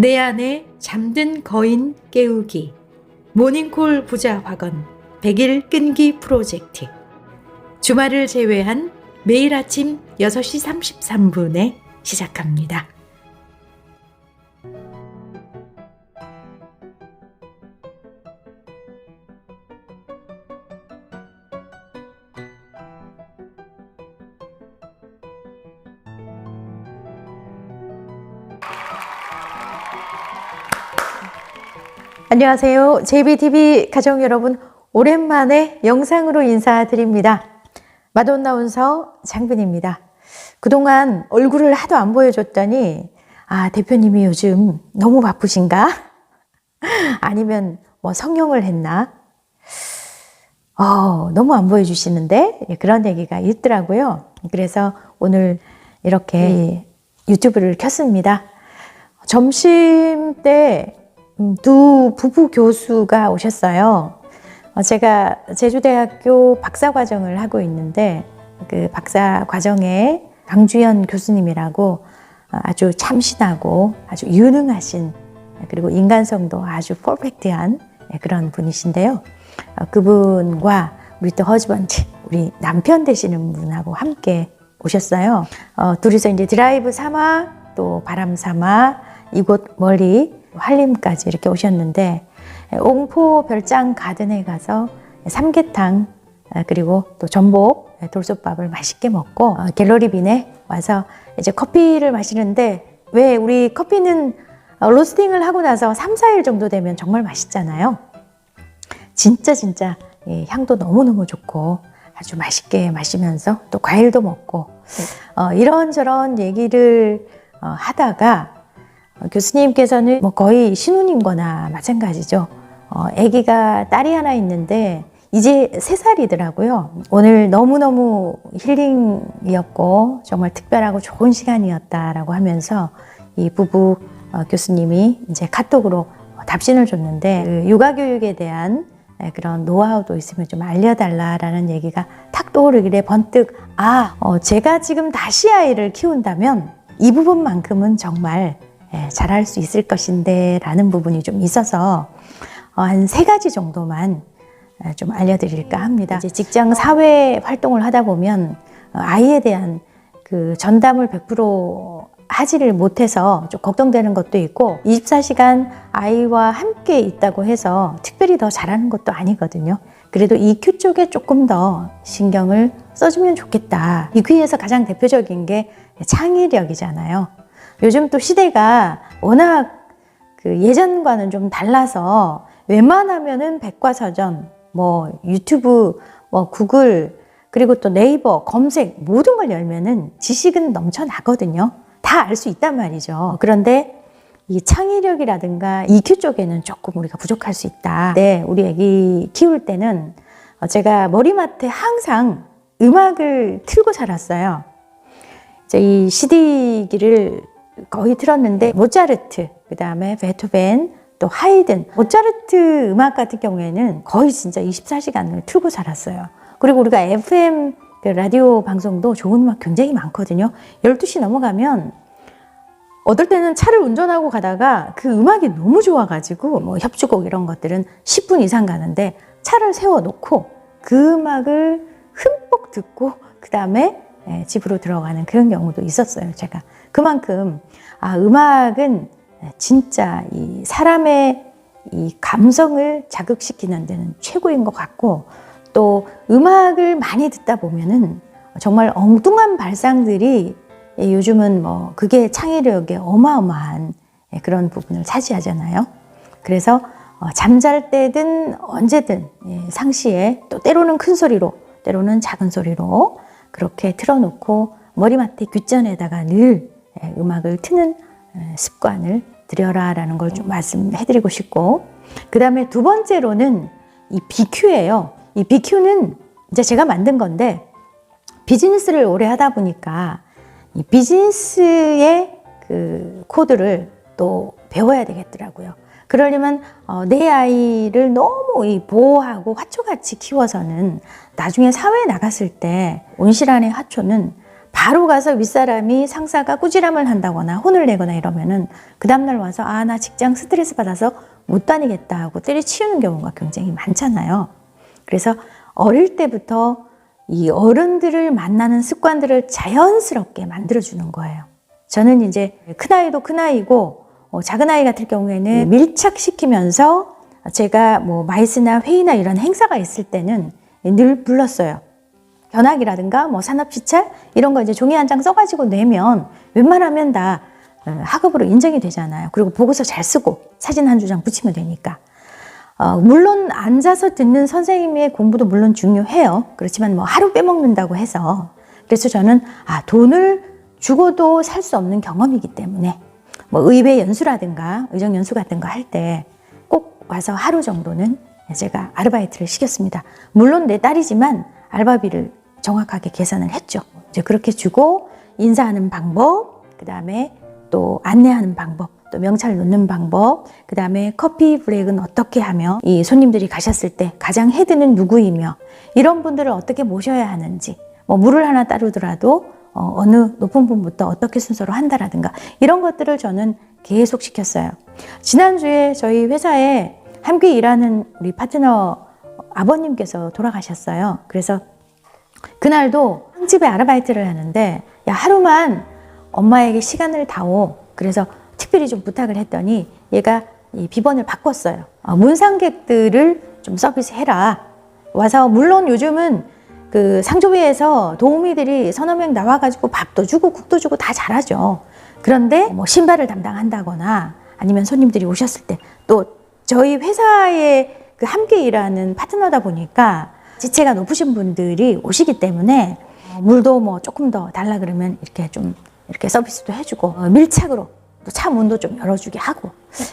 내 안에 잠든 거인 깨우기 모닝콜 부자 확언 100일 끈기 프로젝트 주말을 제외한 매일 아침 6시 33분에 시작합니다. 안녕하세요. JBTV 가족 여러분, 오랜만에 영상으로 인사드립니다. 마돈나운서 장빈입니다. 그동안 얼굴을 하도 안 보여줬더니, 아, 대표님이 요즘 너무 바쁘신가? 아니면 뭐 성형을 했나? 어, 너무 안 보여주시는데? 예, 그런 얘기가 있더라고요. 그래서 오늘 이렇게 유튜브를 켰습니다. 점심 때 음, 두 부부 교수가 오셨어요. 어, 제가 제주대학교 박사 과정을 하고 있는데 그 박사 과정에 강주연 교수님이라고 어, 아주 참신하고 아주 유능하신 그리고 인간성도 아주 퍼펙트한 그런 분이신데요. 어, 그분과 우리 또 허즈번드, 우리 남편 되시는 분하고 함께 오셨어요. 어, 둘이서 이제 드라이브 삼아 또 바람 삼아 이곳 멀리 한림까지 이렇게 오셨는데 옹포 별장 가든에 가서 삼계탕 그리고 또 전복 돌솥밥을 맛있게 먹고 어, 갤러리빈에 와서 이제 커피를 마시는데 왜 우리 커피는 어, 로스팅을 하고 나서 3, 4일 정도 되면 정말 맛있잖아요. 진짜 진짜 예, 향도 너무너무 좋고 아주 맛있게 마시면서 또 과일도 먹고 어, 이런저런 얘기를 어, 하다가 어, 교수님께서는 뭐 거의 신혼인 마찬가지죠. 어, 아기가 딸이 하나 있는데 이제 세 살이더라고요. 오늘 너무너무 힐링이었고 정말 특별하고 좋은 시간이었다라고 하면서 이 부부 어, 교수님이 이제 카톡으로 답신을 줬는데 그 육아 교육에 대한 그런 노하우도 있으면 좀 알려달라라는 얘기가 탁 떠오르길래 번뜩 아 어, 제가 지금 다시 아이를 키운다면 이 부분만큼은 정말 예, 잘할 수 있을 것인데 라는 부분이 좀 있어서 어, 한세 가지 정도만 예, 좀 알려드릴까 합니다. 이제 직장 사회 활동을 하다 보면 어, 아이에 대한 그 전담을 100% 하지를 못해서 좀 걱정되는 것도 있고 24시간 아이와 함께 있다고 해서 특별히 더 잘하는 것도 아니거든요. 그래도 EQ 쪽에 조금 더 신경을 써주면 좋겠다. EQ에서 가장 대표적인 게 창의력이잖아요. 요즘 또 시대가 워낙 그 예전과는 좀 달라서 웬만하면은 백과사전, 뭐 유튜브, 뭐 구글, 그리고 또 네이버 검색 모든 걸 열면은 지식은 넘쳐나거든요. 다 알 수 있단 말이죠. 그런데 이 창의력이라든가 EQ 쪽에는 조금 우리가 부족할 수 있다. 네, 우리 애기 키울 때는 제가 머리맡에 항상 음악을 틀고 살았어요. 이제 이 CD기를 거의 틀었는데 모차르트, 그 다음에 베토벤, 또 하이든, 모차르트 음악 같은 경우에는 거의 진짜 24시간을 틀고 살았어요. 그리고 우리가 FM 그 라디오 방송도 좋은 음악 굉장히 많거든요. 12시 넘어가면 어떨 때는 차를 운전하고 가다가 그 음악이 너무 좋아가지고 뭐 협주곡 이런 것들은 10분 이상 가는데 차를 세워놓고 그 음악을 흠뻑 듣고 그 다음에 예, 집으로 들어가는 그런 경우도 있었어요. 제가 그만큼 아 음악은 진짜 이 사람의 이 감성을 자극시키는 데는 최고인 것 같고 또 음악을 많이 듣다 보면은 정말 엉뚱한 발상들이 요즘은 뭐 그게 창의력의 어마어마한 그런 부분을 차지하잖아요. 그래서 어, 잠잘 때든 언제든 상시에 또 때로는 큰 소리로 때로는 작은 소리로 그렇게 틀어놓고 머리맡에 귓전에다가 늘 음악을 트는 습관을 들여라 라는 걸 좀 말씀해드리고 싶고 그 다음에 두 번째로는 이 BQ예요. 이 BQ는 이제 제가 만든 건데 비즈니스를 오래 하다 보니까 이 비즈니스의 그 코드를 또 배워야 되겠더라고요. 그러려면 어, 내 아이를 너무 이 보호하고 화초같이 키워서는 나중에 사회에 나갔을 때 온실안의 화초는 바로 가서 윗사람이 상사가 꾸지람을 한다거나 혼을 내거나 이러면은 그 다음날 와서 아 나 직장 스트레스 받아서 못 다니겠다 하고 때려치우는 경우가 굉장히 많잖아요. 그래서 어릴 때부터 이 어른들을 만나는 습관들을 자연스럽게 만들어주는 거예요. 저는 이제 큰아이도 큰아이고 어, 작은아이 같은 경우에는 밀착시키면서 제가 뭐 마이스나 회의나 이런 행사가 있을 때는 늘 불렀어요. 견학이라든가 뭐 산업시찰 이런 거 이제 종이 한 장 써가지고 내면 웬만하면 다 어, 학업으로 인정이 되잖아요. 그리고 보고서 잘 쓰고 사진 한두장 붙이면 되니까. 어, 물론 앉아서 듣는 선생님의 공부도 물론 중요해요. 그렇지만 뭐 하루 빼먹는다고 해서. 그래서 저는 아, 돈을 주고도 살 수 없는 경험이기 때문에 뭐 의회 연수라든가 의정 연수 같은 거 할 때 꼭 와서 하루 정도는 제가 아르바이트를 시켰습니다. 물론 내 딸이지만 알바비를 정확하게 계산을 했죠. 이제 그렇게 주고 인사하는 방법, 그 다음에 또 안내하는 방법, 또 명찰 놓는 방법, 그 다음에 커피 브레이크는 어떻게 하며 이 손님들이 가셨을 때 가장 헤드는 누구이며 이런 분들을 어떻게 모셔야 하는지 뭐 물을 하나 따르더라도 어, 어느 높은 분부터 어떻게 순서로 한다라든가 이런 것들을 저는 계속 시켰어요. 지난주에 저희 회사에 함께 일하는 우리 파트너 아버님께서 돌아가셨어요. 그래서 그날도 집에 아르바이트를 하는데 야 하루만 엄마에게 시간을 다오. 그래서 특별히 좀 부탁을 했더니 얘가 이 비번을 바꿨어요. 어, 문상객들을 좀 서비스 해라. 와서 물론 요즘은 그 상조회에서 도우미들이 서너 명 나와가지고 밥도 주고 국도 주고 다 잘하죠. 그런데 뭐 신발을 담당한다거나 아니면 손님들이 오셨을 때 또 저희 회사에 그 함께 일하는 파트너다 보니까 지체가 높으신 분들이 오시기 때문에 어, 물도 뭐 조금 더 달라 그러면 이렇게 좀 이렇게 서비스도 해주고 어, 밀착으로 또 차 문도 좀 열어주게 하고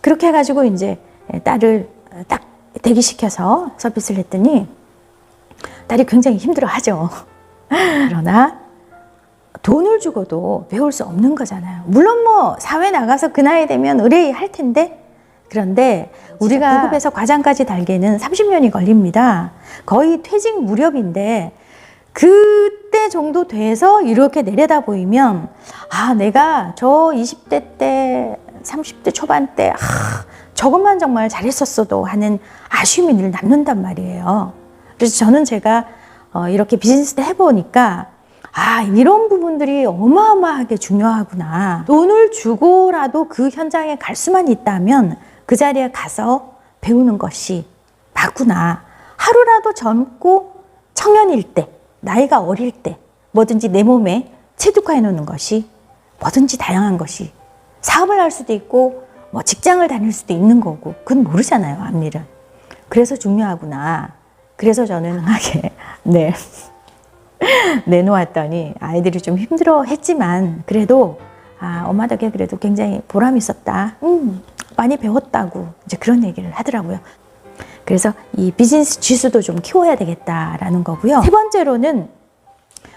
그렇게 해가지고 이제 딸을 딱 대기시켜서 서비스를 했더니 딸이 굉장히 힘들어하죠. 그러나 돈을 주고도 배울 수 없는 거잖아요. 물론 뭐 사회 나가서 그 나이 되면 의뢰할 텐데 그런데 우리가 구급에서 과장까지 달기에는 30년이 걸립니다. 거의 퇴직 무렵인데 그때 정도 돼서 이렇게 내려다 보이면 아 내가 저 20대 때 30대 초반 때 아, 저것만 정말 잘했었어도 하는 아쉬움이 늘 남는단 말이에요. 그래서 저는 제가 어, 이렇게 비즈니스 때 해보니까 아 이런 부분들이 어마어마하게 중요하구나. 돈을 주고라도 그 현장에 갈 수만 있다면 그 자리에 가서 배우는 것이 맞구나. 하루라도 젊고 청년일 때, 나이가 어릴 때, 뭐든지 내 몸에 체득화해 놓는 것이 뭐든지 다양한 것이 사업을 할 수도 있고, 뭐 직장을 다닐 수도 있는 거고, 그건 모르잖아요, 앞일은. 그래서 중요하구나. 그래서 저는 하게, 네. 내놓았더니 아이들이 좀 힘들어 했지만, 그래도, 아, 엄마 덕에 그래도 굉장히 보람이 있었다. 음, 많이 배웠다고 이제 그런 얘기를 하더라고요. 그래서 이 비즈니스 지수도 좀 키워야 되겠다라는 거고요. 세 번째로는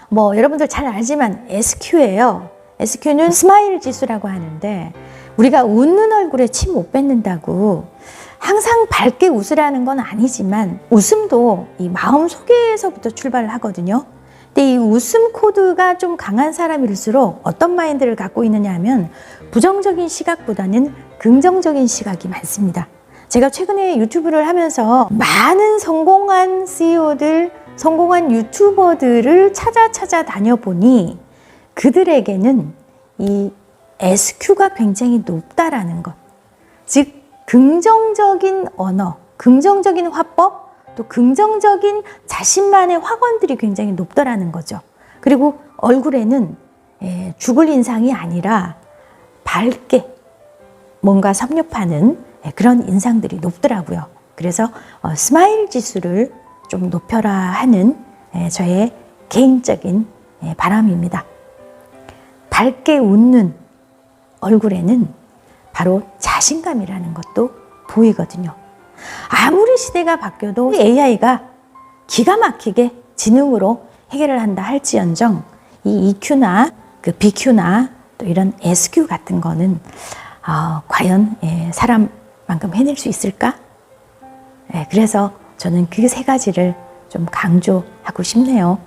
뭐 여러분들 잘 알지만 SQ예요. SQ는 스마일 지수라고 하는데 우리가 웃는 얼굴에 침 못 뱉는다고 항상 밝게 웃으라는 건 아니지만 웃음도 이 마음 속에서부터 출발을 하거든요. 근데 이 웃음 코드가 좀 강한 사람일수록 어떤 마인드를 갖고 있느냐 하면 부정적인 시각보다는 긍정적인 시각이 많습니다. 제가 최근에 유튜브를 하면서 많은 성공한 CEO들, 성공한 유튜버들을 찾아 찾아 다녀보니 그들에게는 이 SQ가 굉장히 높다라는 것. 즉, 긍정적인 언어, 긍정적인 화법, 또 긍정적인 자신만의 확언들이 굉장히 높더라는 거죠. 그리고 얼굴에는 예, 죽을 인상이 아니라 밝게 뭔가 섭렵하는 예, 그런 인상들이 높더라고요. 그래서 어, 스마일 지수를 좀 높여라 하는 예, 저의 개인적인 예, 바람입니다. 밝게 웃는 얼굴에는 바로 자신감이라는 것도 보이거든요. 아무리 시대가 바뀌어도 AI가 기가 막히게 지능으로 해결을 한다 할지언정 이 EQ나 그 BQ나 또 이런 SQ 같은 거는 어, 과연 예, 사람 만큼 해낼 수 있을까? 예, 그래서 저는 그 세 가지를 좀 강조하고 싶네요.